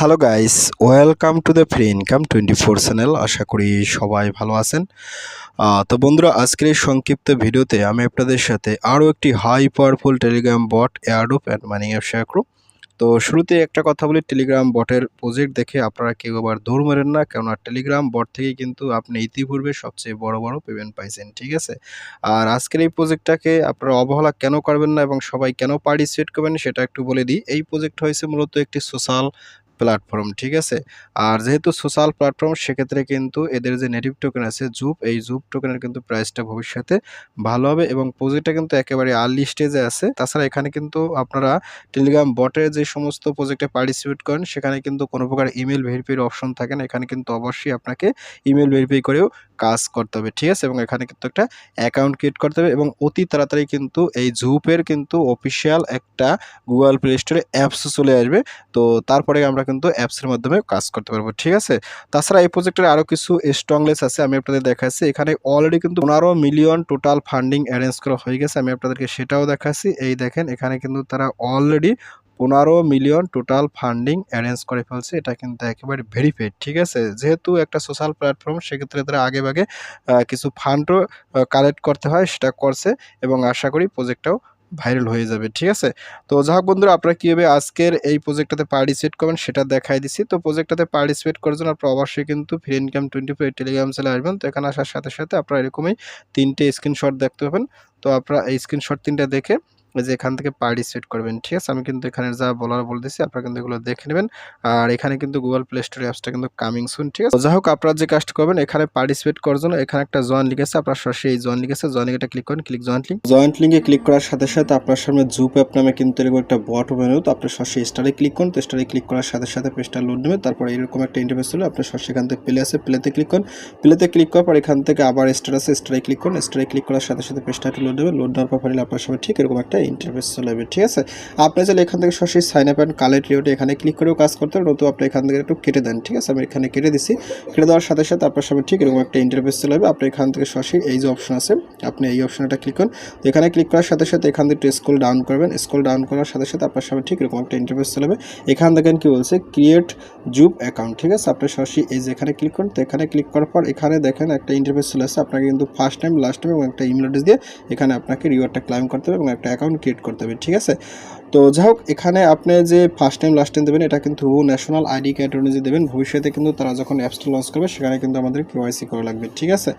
Hello guys welcome to the free income twenty four channel আশা করি সবাই ভালো আছেন। তো বন্ধুরা, আজকের এই সংক্ষিপ্ত ভিডিওতে আমি আপনাদের সাথে আরও একটি high powerful Telegram bot airdrop and money app share করব। তো শুরুতে একটা কথা বলি টেলিগ্রাম বটের প্রজেক্ট দেখে আপনারা কেউ আবার দৌড় মারেন না, কেননা টেলিগ্রাম বট থেকে কিন্তু আপনি ইতিপূর্বে সবচেয়ে বড় বড় পেমেন্ট পাইছেন, ঠিক আছে? আর আজকের এই প্রজেক্টটাকে আপনারা অবহেলা কেন করবেন না এবং সবাই কেন পার্টিসিপেট করবেন সেটা একটু বলে দিই। এই প্রজেক্ট হয়েছে মূলত একটি সোশ্যাল প্ল্যাটফর্ম ঠিক আছে? আর যেহেতু সোশ্যাল প্ল্যাটফর্ম সেক্ষেত্রে কিন্তু এদের যে নেটিভ টোকেন আছে জুপ এই জুপ টোকেনের কিন্তু প্রাইসটা ভবিষ্যতে ভালো হবে এবং প্রজেক্টটা কিন্তু একেবারে আর্লি স্টেজে আছে। তাছাড়া এখানে কিন্তু আপনারা টেলিগ্রাম বটের যে সমস্ত প্রজেক্টে পার্টিসিপেট করেন, সেখানে কিন্তু কোনো প্রকার ইমেল ভেরিফাইয়ের অপশন থাকে না। এখানে কিন্তু অবশ্যই আপনাকে ইমেল ভেরিফাই করেও কাজ করতে হবে, ঠিক আছে? এবং এখানে কিন্তু একটা অ্যাকাউন্ট ক্রিয়েট করতে হবে এবং অতি তাড়াতাড়ি কিন্তু এই জুপের কিন্তু অফিসিয়াল একটা গুগল প্লে স্টোরে অ্যাপস চলে আসবে। তো তারপরে আমরা কিন্তু অ্যাপসের মাধ্যমে কাজ করতে পারব, ঠিক আছে? তাছাড়া এই প্রজেক্টের আরও কিছু স্ট্রংলেস আছে, আমি আপনাদের দেখাচ্ছি। এখানে অলরেডি কিন্তু পনেরো মিলিয়ন টোটাল ফান্ডিং অ্যারেঞ্জ করা হয়ে গেছে, আমি আপনাদেরকে সেটাও দেখাচ্ছি। এই দেখেন, এখানে কিন্তু তারা অলরেডি পনেরো মিলিয়ন টোটাল ফান্ডিং অ্যারেঞ্জ করে ফেলছে। এটা কিন্তু একেবারে ভেরিফাইড ঠিক আছে? যেহেতু একটা সোশ্যাল প্ল্যাটফর্ম সেক্ষেত্রে তারা আগে ভাগে কিছু ফান্ডও কালেক্ট করতে হয়, সেটা করছে এবং আশা করি প্রজেক্টটাও ভাইরাল হয়ে যাবে, ঠিক আছে? তো যাহোক বন্ধুরা, আপনারা কীভাবে আজকের এই প্রজেক্টটাতে পার্টিসিপেট করবেন সেটা দেখাই দিচ্ছি তো প্রজেক্টটাতে পার্টিসিপেট করার জন্য আপনারা অবশ্যই কিন্তু free income twenty four Telegram চ্যানেলে আসবেন। তো এখানে আসার সাথে সাথে আপনারা এরকমই তিনটে স্ক্রিনশট দেখতে পাবেন। তো আপনারা এই স্ক্রিনশট তিনটা দেখে যে এখান থেকে পার্টিসিপেট করবেন, ঠিক আছে? আমি কিন্তু এখানে যা বলার বলে দিচ্ছি আপনারা কিন্তু এগুলো দেখে নেবেন। আর এখানে কিন্তু গুগল প্লে স্টোর অ্যাপসটা কিন্তু কামিং সুন ঠিক আছে? যাই হোক আপনারা যে কাজটা করবেন, এখানে পার্টিসিপেট করার জন্য এখানে একটা জয়েন লিখেছে আপনার সরাসরি এই জয়েন লিখেছে জয়েন এটা ক্লিক করেন ক্লিক জয়েন্ট লিঙ্ক জয়েন্ট লিঙ্কে ক্লিক করার সাথে সাথে আপনার সামনে জুপ অ্যাপ নামে কিন্তু এরকম একটা বট মেনু তো আপনি সরাসরি স্টারে ক্লিক করুন, তো স্টারে ক্লিক করার সাথে সাথে পেজটা লোড নেবে তারপর এরকম একটা ইন্টারফেস হলো আপনি সরাসরি এখান থেকে প্লে আছে প্লেতে ক্লিক করুন। প্লেতে ক্লিক করার পর এখান থেকে আবার স্টার আছে স্টারে ক্লিক করুন স্টারে ক্লিক করার সাথে সাথে পেজটা লোড নেবে লোড নেওয়ার পর ফাইনালি আপনার সামনে ঠিক এরকম একটা ইন্টারফেস চলে যাবে ঠিক আছে? আপনি চাইলে এখান থেকে সরাসরি সাইন আপ অ্যান্ড কালেক্ট রিওটে এখানে ক্লিক করেও কাজ করতে পারেন নতুন আপনি এখান থেকে একটু কেটে দেন, ঠিক আছে? আমি এখানে কেটে দিচ্ছি কেটে দেওয়ার সাথে সাথে আপনার সামনে ঠিক এরকম একটা ইন্টারফেস চলে যাবে আপনি এখান থেকে সরাসরি এই যে অপশন আছে, আপনি এই অপশনটা ক্লিক করুন। এখানে ক্লিক করার সাথে সাথে এখান থেকে স্কুল ডাউন করবেন। স্কুল ডাউন করার সাথে সাথে আপনার সামনে ঠিক এরকম একটা ইন্টারফেস চলে যাবে এখান দেখেন কি বলছে? ক্রিয়েট জুপ অ্যাকাউন্ট ঠিক আছে? আপনি সরাসরি এই যে এখানে ক্লিক করুন, তো এখানে ক্লিক করার পর এখানে দেখেন একটা ইন্টারফেস চলে আসছে আপনাকে কিন্তু ফার্স্ট টাইম লাস্ট টাইম এবং একটা ইমেল অ্যাড্রেস দিয়ে এখানে আপনাকে রিওয়ার্ডটা ক্লাইম করতে হবে এবং একটা অ্যাকাউন্ট ক্রিয়েট করতে হবে, ঠিক আছে? তো যাই হোক এখানে আপনি যে ফার্স্ট টাইম লাস্ট টাইম দেবেন, এটা কিন্তু ন্যাশনাল আইডি কার্ড অনুযায়ী দেবেন। ভবিষ্যতে কিন্তু তারা যখন অ্যাপসটা লঞ্চ করবে, সেখানে কিন্তু আমাদের কেওয়াইসি করা লাগবে, ঠিক আছে?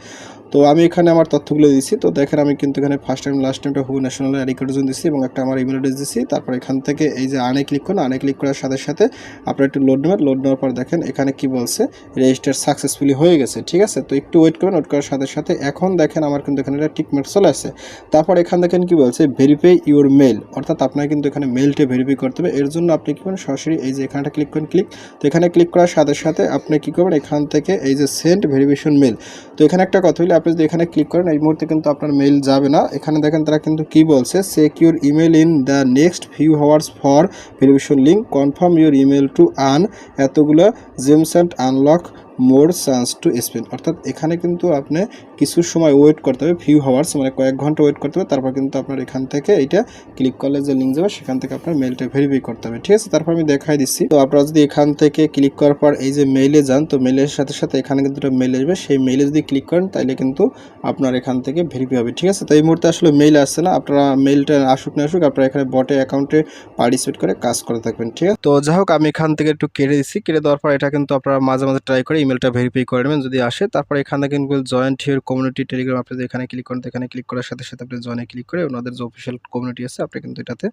তো আমি এখানে আমার তথ্যগুলো দিচ্ছি তো দেখেন, আমি কিন্তু এখানে ফার্স্ট টাইম লাস্ট টাইমটা হু ন্যাশনাল আইডি কার্ড জন্য দিচ্ছি এবং একটা আমার ইমেল অ্যাড্রেস দিচ্ছি তারপর এখান থেকে এই যে আনে ক্লিক করুন আনে ক্লিক করার সাথে সাথে আপনার একটু লোড নেবেন। লোড নেওয়ার পর দেখেন, এখানে কি বলছে? রেজিস্টার সাকসেসফুলি হয়ে গেছে, ঠিক আছে? তো একটু ওয়েট করবেন ওয়েট করার সাথে সাথে এখন দেখেন, আমার কিন্তু এখানে একটা টিক চলে আসছে। তারপর এখান দেখেন কি বলছে? ভেরিফাই ইউর মেল অর্থাৎ আপনার কিন্তু এখানে মেলটা ভেরিফাই করতে হবে। এর জন্য আপনি কি করেন সরাসরি এই যে এখানটা ক্লিক করেন ক্লিক তো এখানে ক্লিক করার সাথে সাথে আপনি কি করবেন? এখান থেকে এই যে সেন্ট ভেরিফিকেশন মেল তো এখানে একটা কথা হইলে, আপনি যদি এখানে ক্লিক করেন, এই মুহূর্তে কিন্তু আপনার মেল যাবে না। এখানে দেখেন তারা কিন্তু কি বলছে? Secure email in the next few hours for verification link confirm your email to আন এতগুলো gems and unlock more chance to spend. অর্থাৎ এখানে কিন্তু আপনি কিছু সময় ওয়েট করতে হবে ফিউ হাওয়ার্স মানে কয়েক ঘণ্টা ওয়েট করতে হবে, তারপর কিন্তু আপনার এখান থেকে এটা ক্লিক করলে যে লিঙ্ক যাবে, সেখান থেকে আপনার মেলটা ভেরিফাই করতে হবে, ঠিক আছে? তারপর আমি দেখাই দিচ্ছি। তো আপনারা যদি এখান থেকে ক্লিক করার পর এই যে মেইলে যান, তো মেইলের সাথে সাথে এখানে কিন্তু একটা মেইল আসবে, সেই মেইলে যদি ক্লিক করেন তাহলে কিন্তু আপনার এখান থেকে ভেরিফাই হবে, ঠিক আছে? তো এই মুহূর্তে আসলে মেইল আসছে না, আপনারা মেইলটা আসুক না আসুক, আপনারা এখানে বটে অ্যাকাউন্টে পার্টিসিপেট করে কাজ করে থাকবেন, ঠিক আছে? তো যাই হোক, আমি এখান থেকে একটু কেটে দিচ্ছি, কেটে দেওয়ার পর এটা কিন্তু আপনারা মাঝে মাঝে ট্রাই করে ইমেলটা ভেরিফাই করে নেবেন। যদি আসে, তারপরে এখান কিন্তু জয়েন্ট হিয়ার কমিউনিটি টেলিগ্রাম আপনি এখানে ক্লিক করেন এখানে ক্লিক করার সাথে সাথে আপনি জয়েনে ক্লিক করে ওনাদের যে অফিসিয়াল কমিউনিটি আছে, আপনি কিন্তু এটাতে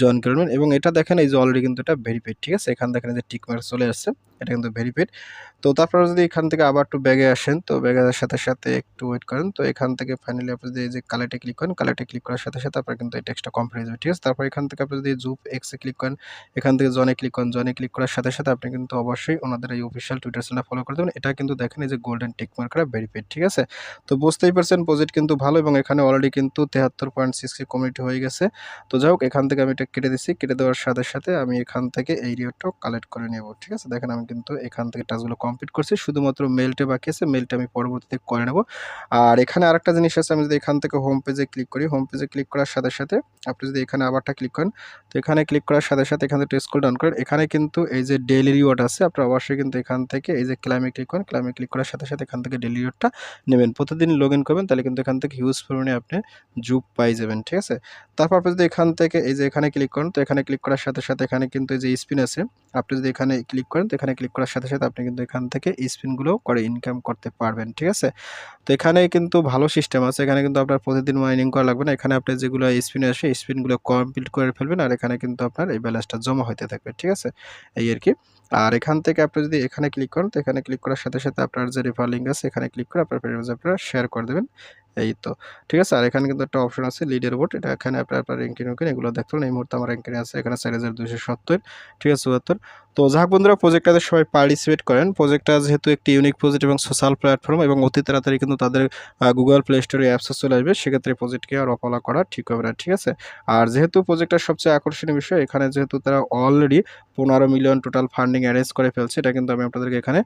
জয়েন করে নেবেন। এবং এটা দেখেন, এই যে অলরেডি কিন্তু এটা ভেরিফাইড ঠিক আছে? এখানে দেখেন যে টিক মার্ক চলে আসছে। এটা কিন্তু ভেরিফাইড তো তারপরে যদি এখান থেকে আবার একটু ব্যাগে আসেন, তো ব্যাগের সাথে সাথে একটু ওয়েট করেন। তো এখান থেকে ফাইনালি আপনি যদি যে কালেক্টে ক্লিক করেন কালেক্টে ক্লিক করার সাথে সাথে আপনার কিন্তু এই টেক্সটটা কমপ্লিট হয়ে যাবে, ঠিক আছে? তারপর এখান থেকে আপনি যদি জুপ এক্সে ক্লিক করেন, এখান থেকে জনে ক্লিক করেন জনে ক্লিক করার সাথে সাথে আপনি কিন্তু অবশ্যই ওনাদের এই অফিসিয়াল টুইটার চ্যানেল ফলো করে দেবেন। এটা কিন্তু দেখেন এই যে গোল্ডেন টিক মার্ক করা ভেরিফাইড ঠিক আছে? তো বুঝতেই পারছেন প্রজেক্ট কিন্তু ভালো এবং এখানে অলরেডি কিন্তু তেহাত্তর পয়েন্ট সিক্সটি কমিটি হয়ে গেছে। তো যাই হোক, এখান থেকে আমি এটা কেটে দিচ্ছি। কেটে দেওয়ার সাথে সাথে আমি এখান থেকে এই রিওটাও কালেক্ট করে নেব, ঠিক আছে? দেখেন আমি কিন্তু এখান থেকে টাচগুলো কমপ্লিট করছি। শুধুমাত্র মেলটা বাকি আছে মেলটা আমি পরবর্তীতে করে নেব। আর এখানে আরেকটা জিনিস আছে, আমি যদি এখান থেকে হোম পেজে ক্লিক করি হোম পেজে ক্লিক করার সাথে সাথে আপনি যদি এখানে আবারটা ক্লিক করেন, তো এখানে ক্লিক করার সাথে সাথে এখান থেকে স্কুল ডাউন করেন। এখানে কিন্তু এই যে ডেলি রিওয়ার্ড আছে, আপনার অবশ্যই কিন্তু এখান থেকে এই যে ক্লাইমে ক্লিক করেন ক্লাইমে ক্লিক করার সাথে সাথে এখান থেকে ডেলি রিওয়ার্ডটা নেবেন। প্রতিদিন লগ ইন করবেন, তাহলে কিন্তু এখান থেকে হিউজ পরিমাণে আপনি জুপ পাই যাবেন, ঠিক আছে? তারপর আপনি যদি এখান থেকে এই যে এখানে ক্লিক করেন, তো এখানে ক্লিক করার সাথে সাথে এখানে কিন্তু এই যে স্পিন আছে, আপনি যদি এখানে ক্লিক করেন, তো এখানে ক্লিক করার সাথে সাথে আপনি কিন্তু এখান থেকে স্পিনগুলো করে ইনকাম করতে পারবেন, ঠিক আছে? তো এখানে কিন্তু ভালো সিস্টেম আছে। এখানে কিন্তু আপনার প্রতিদিন মাইনিং করা লাগবে না। এখানে আপনি যেগুলো স্পিন আসে স্পিনগুলো কমপ্লিট করে ফেলবেন আর এখানে কিন্তু আপনার এই ব্যালেন্সটা জমা হতে থাকবে, ঠিক আছে? এই আর কি। আর এখান থেকে আপনি যদি এখানে ক্লিক করেন, তো এখানে ক্লিক করার সাথে সাথে আপনার যে রেফার লিঙ্ক আছে, এখানে ক্লিক করে আপনার আপনারা শেয়ার করে দেবেন। এই তো। ঠিক আছে, আর এখানে কিন্তু একটা অপশন আছে লিডের বোর্ড এটা এখানে আপনার আপনার র্যাঙ্কিং র্যাঙ্কিং এগুলো দেখতে পারেন। এই মুহূর্তে আমার র্যাঙ্কিং আছে, এখানে চার হাজার দুশো সত্তর। ঠিক আছে, চুয়াত্তর। তো যাক বন্ধুরা প্রজেক্টটাতে সবাই পার্টিসিপেট করেন। প্রজেক্টটা যেহেতু একটি ইউনিক প্রজেক্ট এবং সোশ্যাল প্ল্যাটফর্ম এবং অতি তাড়াতাড়ি কিন্তু তাদের গুগল প্লে স্টোরে অ্যাপসও চলে আসবে, সেক্ষেত্রে প্রজেক্টকে আর অপলা করা ঠিক হবে না, ঠিক আছে? আর যেহেতু প্রজেক্টটার সবচেয়ে আকর্ষণীয় বিষয়, এখানে যেহেতু তারা অলরেডি পনেরো মিলিয়ন টোটাল ফান্ডিং অ্যারেঞ্জ করে ফেলছে, এটা কিন্তু আমি আপনাদেরকে এখানে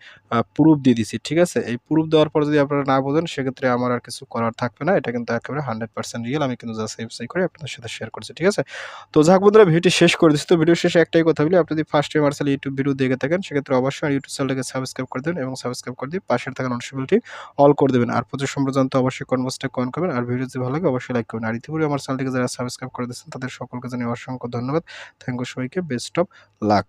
প্রুফ দিয়ে দিচ্ছি ঠিক আছে? এই প্রুফ দেওয়ার পর যদি আপনারা না বোঝেন, সেক্ষেত্রে আমার আর কিছু করার থাকবে না, এটা কিন্তু একেবারে হান্ড্রেড পার্সেন্ট রিয়েল আমি কিন্তু জাস্ট ওয়েবসাইট করে আপনাদের সাথে শেয়ার করছি, ঠিক আছে? তো যাক বন্ধুরা, ভিডিওটি শেষ করে দিচ্ছি। তো ভিডিও শেষে একটাই কথা বলি, আপনি যদি ফার্স্ট টাইম আর্সেল ইউটিউব ভিডিও দেখে থাকেন, সেক্ষেত্রে অবশ্যই ইউটিউব চ্যানেলটাকে সাবস্ক্রাইব করে দেবেন এবং সাবস্ক্রাইব করে দিয়ে পাশের থাকা নোটিফিকেশনটি অল করে দেবেন। আর প্রচুর সম্পর্ক জানতে অবশ্যই কনভার্সটা কমেন্ট করবেন। আর ভিডিও যদি ভালো লাগে, অবশ্যই লাইক করবেন। আর ইতিপূর্বে আমার চ্যানেলটিকে যারা সাবস্ক্রাইব করে দিচ্ছেন তাদের সকলকে জানিয়ে অসংখ্য ধন্যবাদ। থ্যাংক ইউ সবাইকে বেস্ট অফ লাক